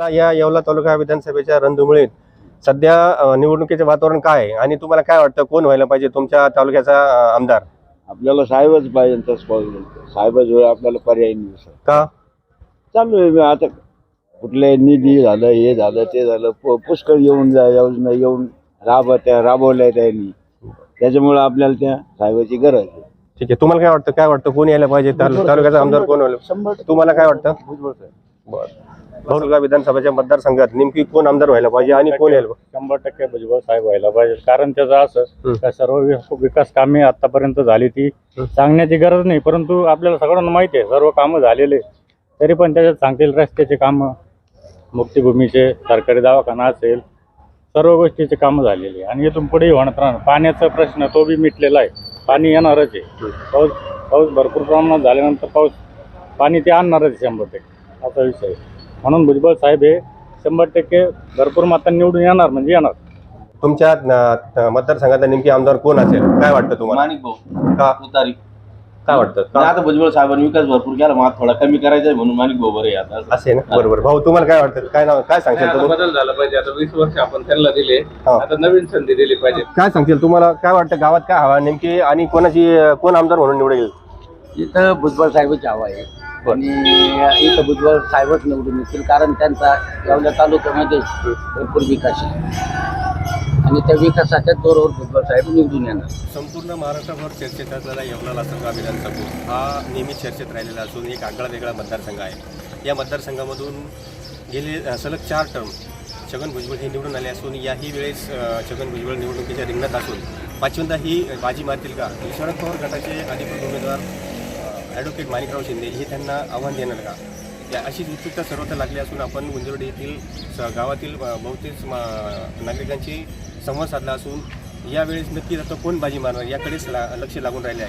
मला या येवला तालुका विधानसभेच्या रणधुमळीत सध्या निवडणुकीचे वातावरण काय आहे? आणि तुम्हाला काय वाटतं कोण व्हायला पाहिजे तुमच्या तालुक्याचा आमदार? आपल्याला साहेबच पाहिजे पाहिजे साहेबाशिवाय आपल्याला पर्याय नाही. का? चालू आहे आता कुठले निधी झालं हे झालं ते झालं पुष्कळ येऊन जा योजना येऊन राब त्या राबवल्या त्यांनी. त्याच्यामुळे आपल्याला त्या साहेबाची गरज आहे. ठीक आहे. तुम्हाला काय वाटतं काय वाटतं कोण यायला पाहिजे? तालु- तालुक्याचा आमदार कोण व्हायला तुम्हाला काय वाटतं? बरं. तालुका विधानसभेच्या मतदारसंघात नेमकी कोण आमदार व्हायला पाहिजे आणि कोण यायला पाहिजे? शंभर टक्के भुजबळ साहेब व्हायला पाहिजे कारण त्याचं असं. का सर्व वि- विकास कामे आतापर्यंत झाली ती हं. सांगण्याची गरज नाही परंतु आपल्याला सगळ्यांना माहिती आहे सर्व कामं झालेले तरी पण त्याच्यात सांगतील रस्त्याचे कामं मुक्तिभूमीचे सरकारी दवाखाना असेल सर्व गोष्टीचे कामं झालेली आहे. आणि इथून पुढेही होणार राहणार पाण्याचा प्रश्न तो बी मिटलेला आहे पाणी येणारच आहे पाऊस पाऊस भरपूर प्रमाणात झाल्यानंतर पाऊस पाणी ते आणणारच आहे शंभर टक्के असा विषय आहे. म्हणून भुजबळ साहेब हे शंभर टक्के भरपूर मातांनी निवडून येणार म्हणजे येणार. तुमच्या अ, मतदारसंघातला नेमकी आमदार कोण असेल? काय वाटतं तुम्हाला? माणिक भाऊ. का? उतारी. काय वाटतं? का? आता भुजबळ साहेबांनी विकास भरपूर केला मग थोडा कमी करायचा आहे म्हणून माणिक भाऊ बरं आता. असे ना? बरोबर. भाऊ तुम्हाला काय वाटतं? काय नाव काय सांगशील आता तुम्ही? बदल झाला पाहिजे. आता वीस वर्ष आपण त्यांना दिले. हा. आता नवीन संधी दिली पाहिजे. काय सांगशील तुम्हाला? काय वाटतं? गावात काय हवा? नेमकी आणि कोणाची कोण आमदार म्हणून निवडेल? इथं भुजबळ साहेबांची हवा आहे. आणि इथं भुजबळ साहेबच निवडून येतील कारण त्यांचा येवल्या तालुक्यामध्ये भरपूर विकास आहे. आणि त्या विकासाच्या जोरावर भुजबळ साहेब निवडून येणार. संपूर्ण महाराष्ट्रभर चर्चेत असलेला येवला लासलगाव विधानसभा हा नेहमी चर्चेत राहिलेला असून एक आगळा वेगळा मतदारसंघ आहे. या मतदारसंघामधून गेले सलग चार टर्म छगन भुजबळ हे निवडून आले असून याही वेळेस छगन भुजबळ निवडणुकीच्या रिंगणात असून पाचव्यांदा ही बाजी मारतील का? शरद पवार गटाचे अधिकृत उमेदवार ॲडव्होकेट माणिकराव शिंदे हे त्यांना आव्हान देणार का? या अशीच उत्सुकता सर्वत्र लागली असून आपण गुंजवडी येथील स- गावातील बहुतेक मा- नागरिकांशी संवाद साधला असून यावेळेस नक्कीच जातो कोण बाजी मारणार याकडेच ला- लक्ष लागून राहिले आहे.